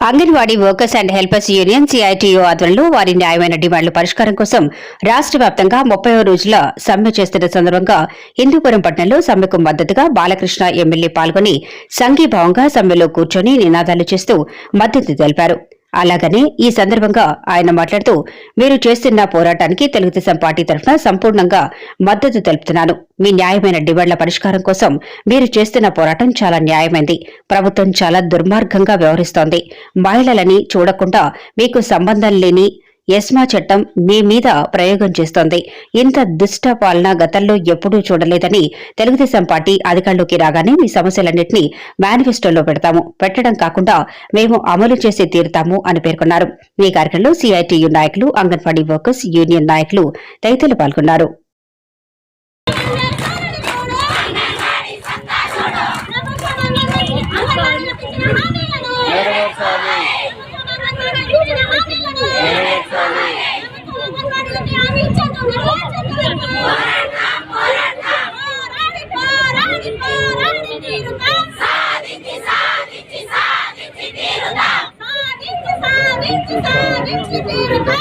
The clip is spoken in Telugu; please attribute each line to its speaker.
Speaker 1: Anganwadi workers and helpers union CITU ఆధ్వర్యంలో వారి న్యాయమైన డిమాండ్ల పరిష్కారం కోసం రాష్ట్ర వ్యాప్తంగా ముప్పై రోజుల సమ్మె చేస్తున్న సందర్భంగా హిందూపురం పట్టణంలో సమ్మెకు మద్దతుగా బాలకృష్ణ ఎమ్మెల్యే పాల్గొని సంఘీభావంగా సమ్మెలో కూర్చొని నినాదాలు చేస్తూ మద్దతు తెలిపారు. అలాగనే ఈ సందర్భంగా ఆయన మాట్లాడుతూ మీరు చేస్తున్న పోరాటానికి తెలుగుదేశం పార్టీ తరఫున సంపూర్ణంగా మద్దతు తెలుపుతున్నాను. మీ న్యాయమైన డిమాండ్ల పరిష్కారం కోసం మీరు చేస్తున్న పోరాటం చాలా న్యాయమైంది. ప్రభుత్వం చాలా దుర్మార్గంగా వ్యవహరిస్తోంది. మహిళలని చూడకుండా మీకు సంబంధం లేని ఎస్మా చట్టం మీ మీద ప్రయోగం చేస్తోంది. ఇంత దుష్ట పాలన గతంలో ఎప్పుడూ చూడలేదని తెలుగుదేశం పార్టీ అధికారంలోకి రాగానే మీ సమస్యలన్నింటినీ మేనిఫెస్టోలో పెడతాము. పెట్టడం కాకుండా మేము అమలు చేసి తీరుతాము అని పేర్కొన్నారు. ఈ కార్యక్రమంలో సిఐటియు నాయకులు అంగన్వాడీ వర్కర్స్ యూనియన్ నాయకులు తదితరులు పాల్గొన్నారు.
Speaker 2: సాధించి సాధించి తీరుతా